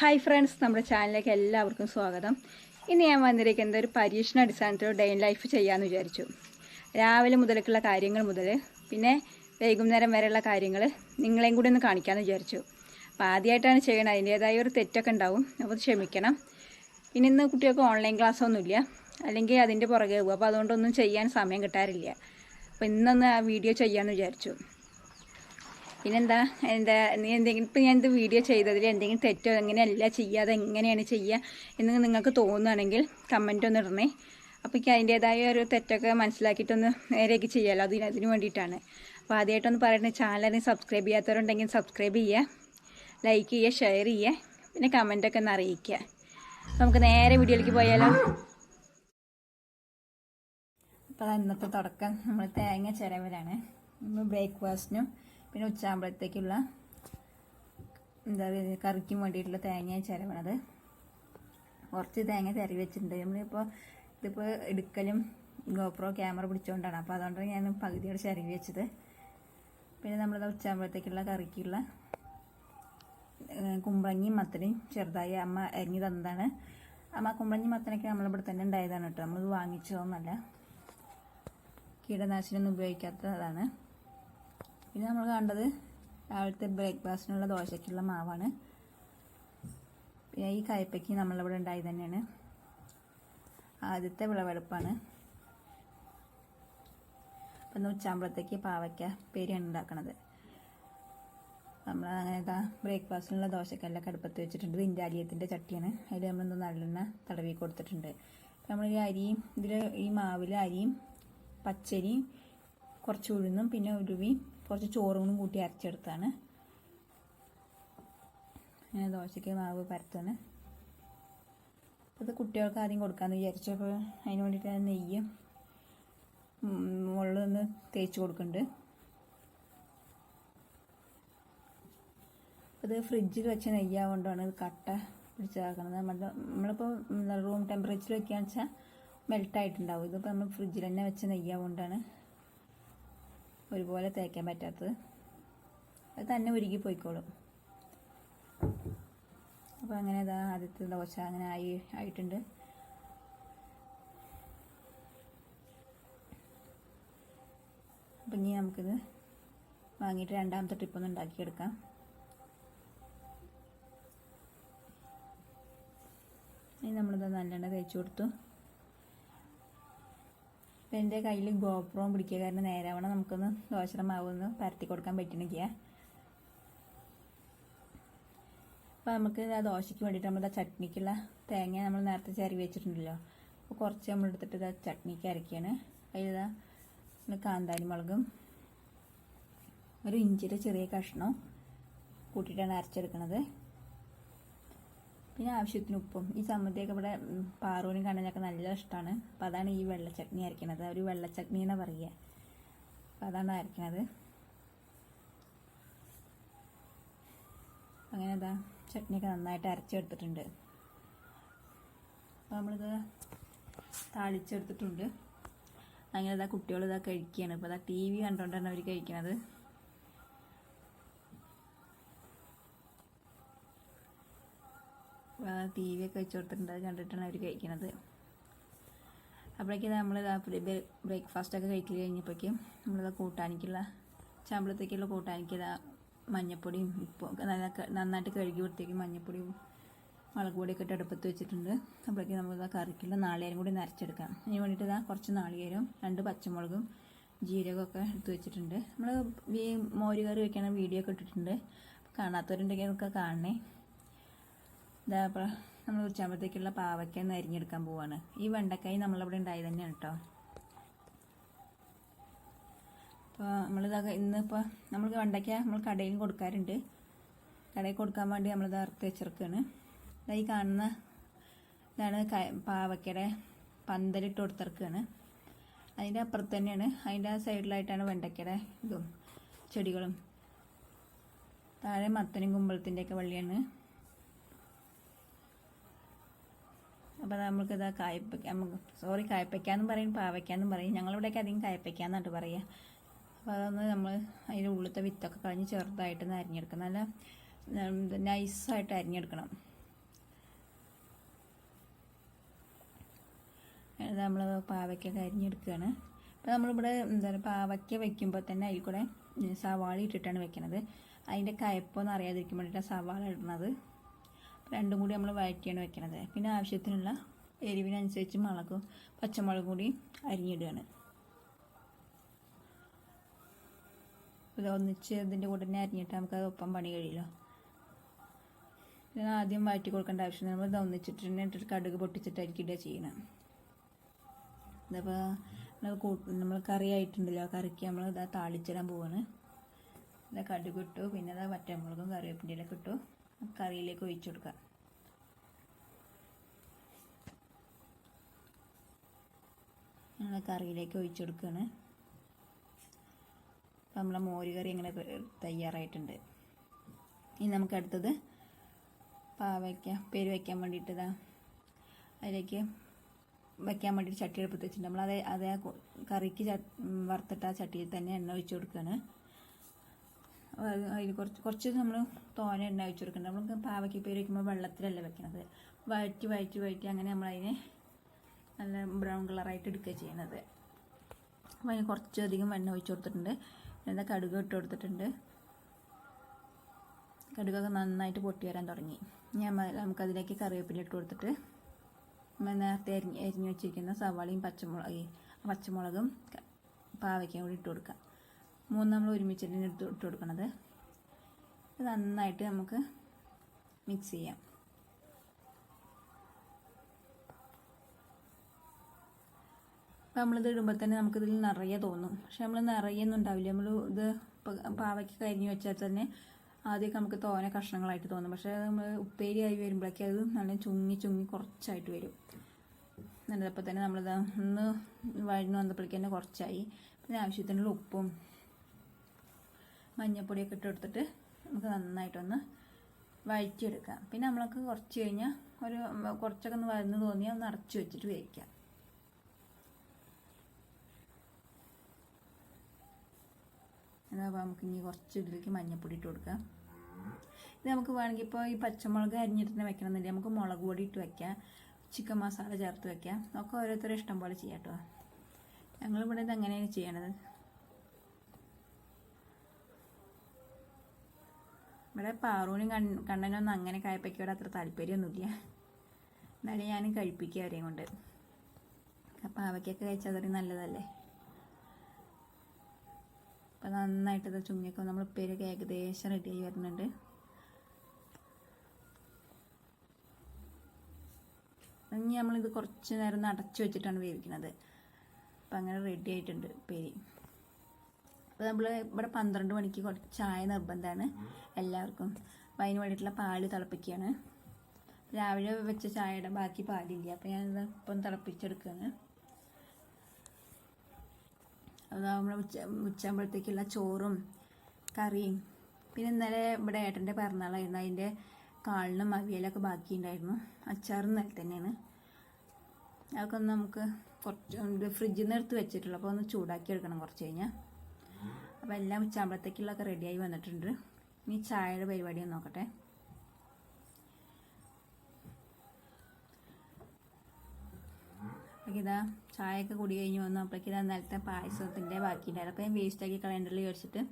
Hi friends നമ്മുടെ ചാനലിലേക്ക് എല്ലാവർക്കും സ്വാഗതം. ഇന്ന് ഞാൻ വന്നിരിക്കുന്നത് ഒരു പരീക്ഷണ അടിസ്ഥാനത്തിൽ ഡേ ഇൻ ലൈഫ് ചെയ്യാമെന്ന് വിചാരിച്ചു. രാവിലെ മുതലേക്കുള്ള കാര്യങ്ങൾ മുതൽ പിന്നെ വൈകുന്നേരം വരെയുള്ള കാര്യങ്ങൾ നിങ്ങളെയും കൂടി ഒന്ന് കാണിക്കാമെന്ന് വിചാരിച്ചു. അപ്പോൾ ആദ്യമായിട്ടാണ് ചെയ്യണത്. അതിന്റേതായ ഒരു തെറ്റൊക്കെ ഉണ്ടാവും. അപ്പോൾ ക്ഷമിക്കണം. പിന്നെ ഇന്ന് കുട്ടികൾക്ക് ഓൺലൈൻ ക്ലാസ്സൊന്നുമില്ല അല്ലെങ്കിൽ അതിന്റെ പുറകെ പോകും അപ്പോൾ അതുകൊണ്ടൊന്നും ചെയ്യാൻ സമയം കിട്ടാറില്ല. അപ്പോൾ ഇന്നൊന്ന് ആ വീഡിയോ ചെയ്യാമെന്ന് വിചാരിച്ചു. പിന്നെന്താ? എന്താ നീ എന്തെങ്കിലും ഇപ്പം ഞാൻ ഇത് വീഡിയോ ചെയ്തതിൽ എന്തെങ്കിലും തെറ്റോ എങ്ങനെയല്ല ചെയ്യാതെ എങ്ങനെയാണ് ചെയ്യുക എന്ന് നിങ്ങൾക്ക് തോന്നുകയാണെങ്കിൽ കമന്റ് ഒന്ന് ഇടണേ. അപ്പോൾ എനിക്ക് അതിന്റേതായ ഒരു തെറ്റൊക്കെ മനസ്സിലാക്കിയിട്ടൊന്ന് നേരെയൊക്കെ ചെയ്യാമല്ലോ അതിന് അതിന് വേണ്ടിയിട്ടാണ്. അപ്പോൾ ആദ്യമായിട്ടൊന്ന് പറയണേ ചാനലിന് സബ്സ്ക്രൈബ് ചെയ്യാത്തവരുണ്ടെങ്കിൽ സബ്സ്ക്രൈബ് ചെയ്യുക. ലൈക്ക് ചെയ്യുക ഷെയർ ചെയ്യുക. പിന്നെ കമന്റൊക്കെ ഒന്ന് അറിയിക്കുക. നമുക്ക് നേരെ വീഡിയോയിലേക്ക് പോയാലോ? അപ്പോൾ ഇന്നത്തെ തുടക്കം. നമ്മൾ തേങ്ങ ചിരവലാണ്. നമ്മൾ ബ്രേക്ക്ഫാസ്റ്റിനും പിന്നെ ഉച്ചാകുമ്പോഴത്തേക്കുള്ള എന്താ പറയുക കറിക്കും വേണ്ടിയിട്ടുള്ള തേങ്ങ ചിരവണത്. കുറച്ച് തേങ്ങ ചിരവി വെച്ചിട്ടുണ്ട്. നമ്മളിപ്പോൾ ഇതിപ്പോൾ എടുക്കലും ഗോപ്രോ ക്യാമറ പിടിച്ചുകൊണ്ടാണ് അപ്പോൾ അതുകൊണ്ടാണ് ഞാൻ പകുതിയോടെ ചിരവി വെച്ചത്. പിന്നെ നമ്മൾ ഉച്ചാകുമ്പോഴത്തേക്കുള്ള കറിക്കുള്ള കുമ്പളങ്ങിയും മത്തനും ചെറുതായി അമ്മ അരിഞ്ഞു തന്നതാണ്. അമ്മ കുമ്പളങ്ങി മത്തനൊക്കെ നമ്മളിവിടെ തന്നെ ഉണ്ടായതാണ് കേട്ടോ. നമ്മളിത് കീടനാശിനി കീടനാശിനിയൊന്നും ഉപയോഗിക്കാത്തതാണ്. പിന്നെ നമ്മൾ കണ്ടത് രാവിലത്തെ ബ്രേക്ക്ഫാസ്റ്റിനുള്ള ദോശയ്ക്കുള്ള മാവാണ്. പിന്നെ ഈ കയ്പ്പയ്ക്ക് നമ്മളിവിടെ ഉണ്ടായി തന്നെയാണ്. ആദ്യത്തെ വിളവെടുപ്പാണ്. അപ്പം ഉച്ചാകുമ്പോഴത്തേക്ക് പാവയ്ക്ക പേരിയാണ് ഉണ്ടാക്കണത്. നമ്മൾ അങ്ങനെ ബ്രേക്ക്ഫാസ്റ്റിനുള്ള ദോശക്കെല്ലാം കടുപ്പത്ത് വെച്ചിട്ടുണ്ട്. ഇതിന്റെ അരിയത്തിന്റെ ചട്ടിയാണ്. അതിൽ നമ്മളൊന്ന് നല്ലെണ്ണ തടവി കൊടുത്തിട്ടുണ്ട്. നമ്മൾ ഈ അരിയും ഇതിൽ ഈ മാവിൽ അരിയും പച്ചരിയും കുറച്ച് ഉഴുന്നും പിന്നെ ഉരുവി കുറച്ച് ചോറും കൂട്ടി അരച്ചെടുത്താണ്. ഞാൻ ദോശയ്ക്ക് മാവ് പരത്താണ് ഇത് കുട്ടികൾക്ക് ആദ്യം കൊടുക്കാമെന്ന് വിചാരിച്ചപ്പോൾ അതിന് വേണ്ടിയിട്ട് നെയ്യ് മുകളിൽ നിന്ന് തേച്ച് കൊടുക്കുന്നുണ്ട്. അത് ഫ്രിഡ്ജിൽ വെച്ച നെയ്യാകൊണ്ടാണ് ഇത് കട്ട പിടിച്ചാക്കുന്നത് നമ്മുടെ നമ്മളിപ്പോൾ റൂം ടെമ്പറേച്ചർ വെക്കുകയാണെന്ന് വെച്ചാൽ മെൽട്ടായിട്ടുണ്ടാവും ഇതിപ്പോൾ നമ്മൾ ഫ്രിഡ്ജിൽ തന്നെ വെച്ച നെയ്യാകൊണ്ടാണ് ഒരുപോലെ തേക്കാൻ പറ്റാത്തത്. അത് തന്നെ ഉരുകി പോയിക്കോളും. അപ്പോൾ അങ്ങനെ ഇതാ ആദ്യത്തെ ദോശ അങ്ങനെ ആയി ആയിട്ടുണ്ട്. അപ്പം ഇനി നമുക്കിത് വാങ്ങിയിട്ട് രണ്ടാമത്തെ ട്രിപ്പൊന്ന് ഉണ്ടാക്കിയെടുക്കാം. ഇനി നമ്മളിത് നല്ലെണ്ണ തേച്ച് കൊടുത്തു. അപ്പം എന്റെ കയ്യിൽ ഗോപ്രോം പിടിക്കുക കാരണം നേരാവണം നമുക്കൊന്ന് ദോശയുടെ മാവ് ഒന്ന് പരത്തി കൊടുക്കാൻ പറ്റണില്ല അപ്പോൾ നമുക്ക് ആ ദോശയ്ക്ക് വേണ്ടിയിട്ട് നമ്മൾ ആ ചട്നിക്കുള്ള തേങ്ങ നമ്മൾ നേരത്തെ ചിരവി വെച്ചിട്ടുണ്ടല്ലോ. അപ്പോൾ കുറച്ച് നമ്മൾ എടുത്തിട്ട് ഇതാ ചട്നിക്ക് അരക്കുകയാണ് അതിലിതാ കാന്താരി മുളകും ഒരു ഇഞ്ചിയുടെ ചെറിയ കഷ്ണവും കൂട്ടിയിട്ടാണ് അരച്ചെടുക്കുന്നത് പിന്നെ ആവശ്യത്തിന് ഉപ്പും ഈ ചമ്മന്തിയൊക്കെ ഇവിടെ പാറൂനും കണ്ണനൊക്കെ നല്ല ഇഷ്ടമാണ്. അപ്പം അതാണ് ഈ വെള്ളച്ചട്നി അരയ്ക്കണത് ഒരു വെള്ളച്ചട്നി എന്നാണ് പറയുക അപ്പം അതാണ് അരയ്ക്കണത് അങ്ങനെ അതാ ചട്നിയൊക്കെ നന്നായിട്ട് അരച്ചെടുത്തിട്ടുണ്ട്. അപ്പോൾ നമ്മളിത് താളിച്ചെടുത്തിട്ടുണ്ട്. അങ്ങനെ ഇതാ കുട്ടികൾ ഇതാ കഴിക്കുകയാണ് ഇപ്പോൾ ഇതാ ടി വി കണ്ടുകൊണ്ടാണ് അവർ കഴിക്കണത്. ടി വി ഒക്കെ വെച്ച് കൊടുത്തിട്ടുണ്ട്. അത് കണ്ടിട്ടാണ് അവർ കഴിക്കുന്നത് അപ്പോഴേക്കും നമ്മൾ ബ്രേക്ക്ഫാസ്റ്റ് ഒക്കെ കഴിക്കൽ കഴിഞ്ഞപ്പോഴേക്കും നമ്മളിത് കൂട്ടാനിക്കുള്ള ചമ്പളത്തേക്കുള്ള കൂട്ടാനിക്കുള്ള മഞ്ഞപ്പൊടിയും നല്ല നന്നായിട്ട് കഴുകി വൃത്തിയാക്കി മഞ്ഞപ്പൊടിയും മുളക് പൊടിയൊക്കെ ഇട്ട് അടുപ്പത്ത് വെച്ചിട്ടുണ്ട്. അപ്പോഴേക്കും നമ്മളിത് കറിക്കുള്ള നാളികേരം കൂടി നരച്ചെടുക്കാം അതിന് വേണ്ടിയിട്ട് ഇതാ കുറച്ച് നാളികേരം രണ്ട് പച്ചമുളകും ജീരകമൊക്കെ എടുത്ത് വെച്ചിട്ടുണ്ട്. നമ്മൾ ഈ മോര് കറി വയ്ക്കണ വീഡിയോ ഒക്കെ ഇട്ടിട്ടുണ്ട്. കാണാത്തവരുണ്ടെങ്കിൽ അതൊക്കെ കാണണേ. ഇതാ നമ്മൾ ഉച്ചാകുമ്പോഴത്തേക്കുള്ള പാവയ്ക്ക ഒന്ന് അരിഞ്ഞെടുക്കാൻ പോവാണ്. ഈ വെണ്ടക്കായി നമ്മളിവിടെ ഉണ്ടായി തന്നെയാണ് കേട്ടോ. അപ്പോൾ നമ്മളിതാ ഇന്നിപ്പോൾ നമ്മൾ വെണ്ടയ്ക്ക നമ്മൾ കടയിൽ കൊടുക്കാറുണ്ട്. കടയിൽ കൊടുക്കാൻ വേണ്ടി നമ്മളിത് അറുത്ത് വെച്ചിരിക്കുകയാണ് ഇതാ ഈ കാണുന്ന ഇതാണ് പാവയ്ക്കയുടെ പന്തലിട്ട് കൊടുത്തിറക്കുകയാണ് അതിന്റെ അപ്പുറത്ത് തന്നെയാണ്. അതിന്റെ ആ സൈഡിലായിട്ടാണ് വെണ്ടയ്ക്കയുടെ ഇതും ചെടികളും. താഴെ മത്തനും കുമ്പളത്തിന്റെയൊക്കെ വള്ളിയാണ്. അപ്പോൾ നമുക്ക് ഇതാ കായ്പ നമുക്ക് സോറി കായ്പയ്ക്കാന്നും പറയും പാവയ്ക്കാന്നും പറയും. ഞങ്ങളിവിടെയൊക്കെ അധികം കായ്പയ്ക്കാന്നാണ് പറയുക അപ്പോൾ അതൊന്ന് നമ്മൾ അതിന്റെ ഉള്ളിലത്തെ വിത്തൊക്കെ കളഞ്ഞ് ചെറുതായിട്ടൊന്ന് അരിഞ്ഞെടുക്കണം. നല്ല നൈസായിട്ട് അരിഞ്ഞെടുക്കണം. നമ്മൾ പാവയ്ക്കൊക്കെ അരിഞ്ഞെടുക്കുകയാണ് അപ്പോൾ നമ്മളിവിടെ എന്താ പറയുക പാവയ്ക്ക വയ്ക്കുമ്പോൾ തന്നെ അതിൽ കൂടെ സവാള ഇട്ടിട്ടാണ് വെക്കുന്നത് അതിന്റെ കയപ്പൊന്നും അറിയാതിരിക്കാൻ വേണ്ടിയിട്ടാണ് സവാള ഇടുന്നത്. രണ്ടും കൂടി നമ്മൾ വഴറ്റിയാണ് വെക്കണത്. പിന്നെ ആവശ്യത്തിനുള്ള എരിവിനനുസരിച്ച് മുളകും പച്ചമുളകും കൂടി അരിഞ്ഞിടുകയാണ്. ഇത് ഒന്നിച്ച് ഇതിന്റെ കൂടെ തന്നെ അരിഞ്ഞിട്ട് നമുക്ക് അത് ഒപ്പം പണി കഴിയുമല്ലോ ഇതിന് ആദ്യം വഴറ്റി കൊടുക്കേണ്ട ആവശ്യം നമ്മൾ ഇത് ഒന്നിച്ചിട്ട് തന്നെ കടുക് പൊട്ടിച്ചിട്ടായിരിക്കും ഇടുക ചെയ്യണം ഇതിപ്പോൾ നമ്മൾ കറി ആയിട്ടുണ്ടല്ലോ. കറിക്ക് നമ്മൾ ഇതാ താളിച്ചിടാൻ പോവാണ്. ഇതാ കടുക് ഇട്ടു. പിന്നെ ഇതാ വറ്റമുളകും കറിവേപ്പിന്റെയിലൊക്കെ ഇട്ടു. കറിയിലേക്ക് ഒഴിച്ചു കൊടുക്കാം ഞങ്ങൾ കറിയിലേക്ക് ഒഴിച്ചു കൊടുക്കുകയാണ്. നമ്മളെ മോര് കറി ഇങ്ങനെ തയ്യാറായിട്ടുണ്ട്. ഇനി നമുക്ക് അടുത്തത് പാവയ്ക്ക പേര് വയ്ക്കാൻ വേണ്ടിയിട്ടതാ അതിലേക്ക് വയ്ക്കാൻ വേണ്ടിയിട്ട് ചട്ടി എടുപ്പത്ത് വെച്ചിട്ടുണ്ട്. നമ്മൾ അതേ അതേ കറിക്ക് വറുത്തിട്ട് ആ ചട്ടിയിൽ തന്നെ എണ്ണ ഒഴിച്ചു കൊടുക്കുകയാണ്. അതിൽ കുറച്ച് കുറച്ച് നമ്മൾ തോന എണ്ണ വെച്ച് കൊടുക്കണം നമുക്ക് പാവയ്ക്ക് പേര് വയ്ക്കുമ്പോൾ വെള്ളത്തിലല്ല വെക്കുന്നത് വഴറ്റി വഴറ്റി വഴറ്റി അങ്ങനെ നമ്മളതിനെ നല്ല ബ്രൗൺ കളറായിട്ട് എടുക്കുക ചെയ്യുന്നത് അപ്പോൾ അതിന് കുറച്ചധികം എണ്ണ ഒഴിച്ച് കൊടുത്തിട്ടുണ്ട്. എന്താ കടുക് ഇട്ട് കൊടുത്തിട്ടുണ്ട്. കടുകൊക്കെ നന്നായിട്ട് പൊട്ടി വരാൻ തുടങ്ങി. ഞാൻ നമുക്കതിലേക്ക് കറിവേപ്പില ഇട്ട് കൊടുത്തിട്ട് നമ്മൾ നേരത്തെ അരിഞ്ഞ് അരിഞ്ഞ് വെച്ചിരിക്കുന്ന സവാളയും പച്ചമുളക് പച്ചമുളകും പാവയ്ക്കും കൂടി ഇട്ട് കൊടുക്കാം. മൂന്ന് നമ്മൾ ഒരുമിച്ചിട്ട് എടുത്ത് ഇട്ട് കൊടുക്കണത്. ഇത് നന്നായിട്ട് നമുക്ക് മിക്സ് ചെയ്യാം. അപ്പം നമ്മളിത് ഇടുമ്പോൾ തന്നെ നമുക്കിതിൽ നിറയെ തോന്നും. പക്ഷെ നമ്മൾ നിറയൊന്നും ഉണ്ടാവില്ല. നമ്മൾ ഇത് പാവയ്ക്ക് കരിഞ്ഞു വെച്ചാൽ തന്നെ ആദ്യമൊക്കെ നമുക്ക് തോനെ കഷ്ണങ്ങളായിട്ട് തോന്നും. പക്ഷേ നമ്മൾ ഉപ്പേരിയായി വരുമ്പോഴേക്കും അത് നല്ല ചുങ്ങി ചുങ്ങി കുറച്ചായിട്ട് വരും. എന്നിട്ടപ്പോൾ തന്നെ നമ്മളിത് ഒന്ന് വഴന്നു വന്നപ്പോഴേക്കും തന്നെ കുറച്ചായി. പിന്നെ ആവശ്യത്തിനുള്ള ഉപ്പും മഞ്ഞപ്പൊടിയൊക്കെ ഇട്ട് കൊടുത്തിട്ട് നമുക്ക് നന്നായിട്ടൊന്ന് വഴറ്റിയെടുക്കാം. പിന്നെ നമ്മൾക്ക് കുറച്ച് കഴിഞ്ഞാൽ ഒരു കുറച്ചൊക്കെ ഒന്ന് വരുന്ന് തോന്നിയാൽ ഒന്ന് അടച്ചു വെച്ചിട്ട് വേവിക്കാം. അപ്പോൾ നമുക്ക് ഇനി കുറച്ച് ഇതിലേക്ക് മഞ്ഞപ്പൊടി ഇട്ട് കൊടുക്കാം. ഇത് നമുക്ക് വേണമെങ്കിൽ ഇപ്പോൾ ഈ പച്ചമുളക് അരിഞ്ഞിട്ട് തന്നെ വെക്കണമെന്നില്ല. നമുക്ക് മുളക് പൊടി ഇട്ട് വെക്കാം. ചിക്കൻ മസാല ചേർത്ത് വെക്കാം. ഒക്കെ ഓരോരുത്തരും ഇഷ്ടം പോലെ ചെയ്യാം കേട്ടോ. ഞങ്ങളിവിടെ ഇത് അങ്ങനെയാണ് ചെയ്യണത്. ഇവിടെ പാറൂനും കണ്ണനൊന്നും അങ്ങനെ കായപ്പയ്ക്കോട് അത്ര താല്പര്യമൊന്നുമില്ല. എന്നാലും ഞാൻ കഴിപ്പിക്കുക അവരെയും കൊണ്ട്. അപ്പം അവയ്ക്കൊക്കെ കഴിച്ചാൽ അതൊരു നല്ലതല്ലേ? അപ്പം നന്നായിട്ട് ചുങ്ങിയൊക്കെ നമ്മൾ ഉപ്പേരൊക്കെ ഏകദേശം റെഡി ആയി വരുന്നുണ്ട്. ഇനി നമ്മളിത് കുറച്ച് നേരം ഒന്ന് അടച്ചു വെച്ചിട്ടാണ് വേവിക്കുന്നത്. അപ്പം അങ്ങനെ റെഡി ആയിട്ടുണ്ട് ഉപ്പേരി. അപ്പോൾ നമ്മൾ ഇവിടെ പന്ത്രണ്ട് മണിക്ക് കുറച്ച് ചായ നിർബന്ധമാണ് എല്ലാവർക്കും. അപ്പം അതിന് വേണ്ടിയിട്ടുള്ള പാൽ തിളപ്പിക്കുകയാണ് രാവിലെ വെച്ച ചായയുടെ ബാക്കി പാലില്ല. അപ്പോൾ ഞാനിത് ഇപ്പം തിളപ്പിച്ചെടുക്കുകയാണ് അത് നമ്മൾ ഉച്ച ഉച്ചാകുമ്പോഴത്തേക്കുള്ള ചോറും കറിയും. പിന്നെ ഇന്നലെ ഇവിടെ ഏട്ടന്റെ പിറന്നാളായിരുന്നു. അതിന്റെ കാളിനും അവിയലൊക്കെ ബാക്കിയുണ്ടായിരുന്നു. അച്ചാറും നില തന്നെയാണ്. അതൊക്കെ ഒന്ന് നമുക്ക് കുറച്ച് ഫ്രിഡ്ജിൽ നിന്ന് എടുത്ത് വെച്ചിട്ടുള്ളൂ. അപ്പോൾ ഒന്ന് ചൂടാക്കി എടുക്കണം കുറച്ച് കഴിഞ്ഞാൽ അപ്പോൾ എല്ലാം ഉച്ചാകുമ്പോഴത്തേക്കുള്ളതൊക്കെ റെഡിയായി വന്നിട്ടുണ്ട്. ഇനി ചായയുടെ പരിപാടി ഒന്ന് നോക്കട്ടെ. അപ്പോൾ ഇതാ ചായയൊക്കെ കുടി കഴിഞ്ഞ് വന്നു. അപ്പോഴേക്കും ഇതാ നേരത്തെ പായസത്തിന്റെ ബാക്കിയുണ്ടായിരുന്നു. അപ്പോൾ ഞാൻ വേസ്റ്റാക്കി കളയണ്ടറിൽ വെച്ചിട്ട്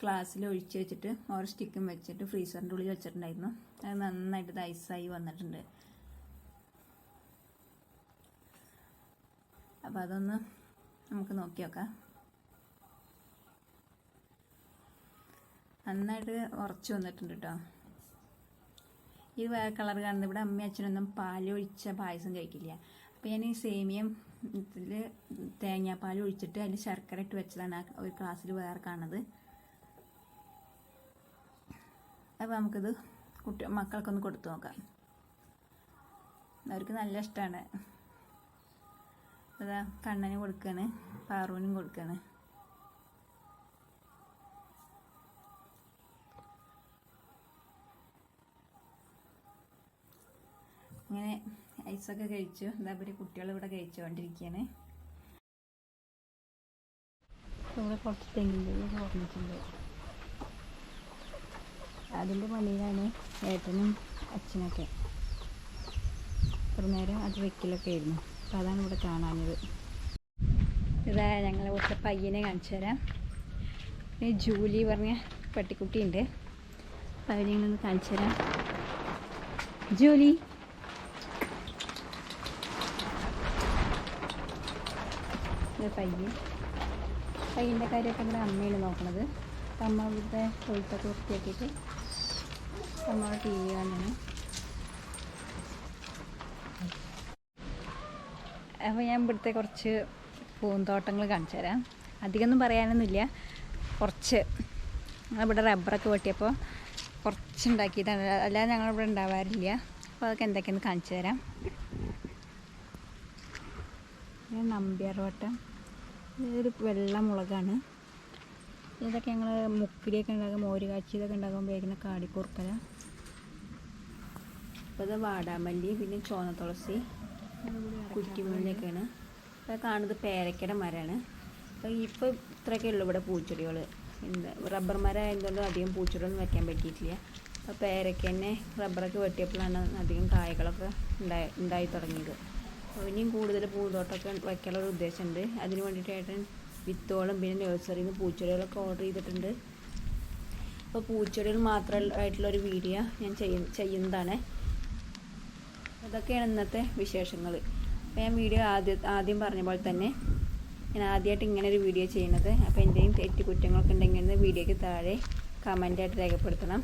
ഗ്ലാസ്സിൽ ഒഴിച്ച് വെച്ചിട്ട് ഓരോ സ്റ്റിക്കും വെച്ചിട്ട് ഫ്രീസറിന്റെ ഉള്ളിൽ വെച്ചിട്ടുണ്ടായിരുന്നു. അത് നന്നായിട്ട് ഐസായി വന്നിട്ടുണ്ട്. അപ്പോൾ അതൊന്ന് നമുക്ക് നോക്കി നോക്കാം. നന്നായിട്ട് ഉറച്ചു വന്നിട്ടുണ്ട് കേട്ടോ ഇത് വേറെ കളർ കാണുന്നത് ഇവിടെ അമ്മയും അച്ഛനൊന്നും പാലൊഴിച്ച പായസം കഴിക്കില്ല. അപ്പോൾ ഞാൻ ഈ സേമിയം ഇതിൽ തേങ്ങാപ്പാൽ ഒഴിച്ചിട്ട് അതിൽ ശർക്കര ഇട്ട് വെച്ചതാണ് ആ ഒരു ക്ലാസ്സിൽ വേറെ കാണുന്നത്. അപ്പോൾ നമുക്കിത് കുട്ടി മക്കൾക്കൊന്ന് കൊടുത്തു നോക്കാം. അവർക്ക് നല്ല ഇഷ്ടമാണ് അതാ കണ്ണന് കൊടുക്കുകയാണ് പാറുവിനും കൊടുക്കുകയാണ് അങ്ങനെ ഐസൊക്കെ കഴിച്ചു. എന്താ പറയുക കുട്ടികൾ ഇവിടെ കഴിച്ചുകൊണ്ടിരിക്കുകയാണ്. ഇവിടെ കുറച്ച് തെങ്ങിന്റെ ഓർമ്മിച്ചിട്ടുണ്ട് അതിന്റെ പണിയിലാണ് ഏട്ടനും അച്ഛനൊക്കെ. ഒരു നേരം അത് വെക്കലൊക്കെ ആയിരുന്നു. അപ്പോൾ അതാണ് ഇവിടെ കാണാഞ്ഞത്. ഇതാ ഞങ്ങളെ കുറച്ച് പയ്യനെ കാണിച്ചു തരാം. പിന്നെ ജൂലി പറഞ്ഞ പട്ടിക്കുട്ടിയുണ്ട്. അപ്പോൾ അവരെ ഒന്ന് കാണിച്ചു തരാം. ജൂലി ഇത് പയ്യൻ. പയ്യന്റെ കാര്യമൊക്കെ ഇവിടെ അമ്മയാണ് നോക്കണത്. അമ്മ ഇവിടുത്തെ തൊഴുത്തൊക്കെ വൃത്തിയാക്കിയിട്ട് അമ്മ ടി വി കാണുന്നു. അപ്പോൾ ഞാൻ ഇവിടുത്തെ കുറച്ച് പൂന്തോട്ടങ്ങൾ കാണിച്ചു തരാം. അധികമൊന്നും പറയാനൊന്നുമില്ല. കുറച്ച് ഇവിടെ റബ്ബറൊക്കെ വെട്ടിയപ്പോൾ കുറച്ച് ഉണ്ടാക്കിയതാണ് അല്ലാതെ ഞങ്ങളിവിടെ ഉണ്ടാവാറില്ല. അപ്പോൾ അതൊക്കെ എന്തൊക്കെയെന്ന് കാണിച്ചു തരാം. നമ്പ്യാർ നമ്പ്യാർവട്ടം ഇതൊരു വെള്ള മുളകാണ്. ഇതൊക്കെ ഞങ്ങൾ മുക്കിരിയൊക്കെ ഉണ്ടാകും മോര് കാച്ചി ഇതൊക്കെ ഉണ്ടാകുമ്പോൾ വേഗം കാടിക്കുറുക്കല. അപ്പോൾ ഇത് വാടാമല്ലി പിന്നെ ചോന തുളസി കുറ്റിമുല്ലൊക്കെയാണ് അപ്പോൾ കാണുന്നത് പേരക്കയുടെ മരമാണ്. അപ്പോൾ ഇപ്പോൾ ഇത്രയൊക്കെ ഉള്ളൂ ഇവിടെ പൂച്ചെടികൾ എന്താ റബ്ബർ മരം ആയതുകൊണ്ട് അധികം പൂച്ചെടികളൊന്നും വെക്കാൻ പറ്റിയിട്ടില്ല. അപ്പോൾ പേരക്ക തന്നെ റബ്ബറൊക്കെ വെട്ടിയപ്പോഴാണ് അധികം കായകളൊക്കെ ഉണ്ടായി ഉണ്ടായി തുടങ്ങിയത്. ഇനിയും കൂടുതൽ പൂന്തോട്ടമൊക്കെ വയ്ക്കാനുള്ള ഉദ്ദേശമുണ്ട്. അതിന് വേണ്ടിയിട്ടായിട്ട് വിത്തോളം പിന്നെ നഴ്സറിയിൽ നിന്ന് പൂച്ചെടികളൊക്കെ ഓർഡർ ചെയ്തിട്ടുണ്ട്. അപ്പോൾ പൂച്ചെടികൾ മാത്രമായിട്ടുള്ള ഒരു വീഡിയോ ഞാൻ ചെയ്യ ചെയ്യുന്നതാണ്. അതൊക്കെയാണ് ഇന്നത്തെ വിശേഷങ്ങൾ അപ്പോൾ ഞാൻ വീഡിയോ ആദ്യം ആദ്യം പറഞ്ഞ പോലെ തന്നെ ഞാൻ ആദ്യമായിട്ട് ഇങ്ങനെ ഒരു വീഡിയോ ചെയ്യുന്നത്. അപ്പോൾ എന്തെങ്കിലും തെറ്റ് കുറ്റങ്ങളൊക്കെ ഉണ്ടെങ്കിൽ വീഡിയോയ്ക്ക് താഴെ കമന്റായിട്ട് രേഖപ്പെടുത്തണം.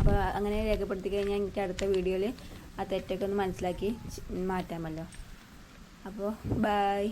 അപ്പോൾ അങ്ങനെ രേഖപ്പെടുത്തി കഴിഞ്ഞാൽ എനിക്ക് അടുത്ത വീഡിയോയിൽ ആ തെറ്റൊക്കെ ഒന്ന് മനസ്സിലാക്കി മാറ്റാമല്ലോ. അപ്പോൾ ബായ്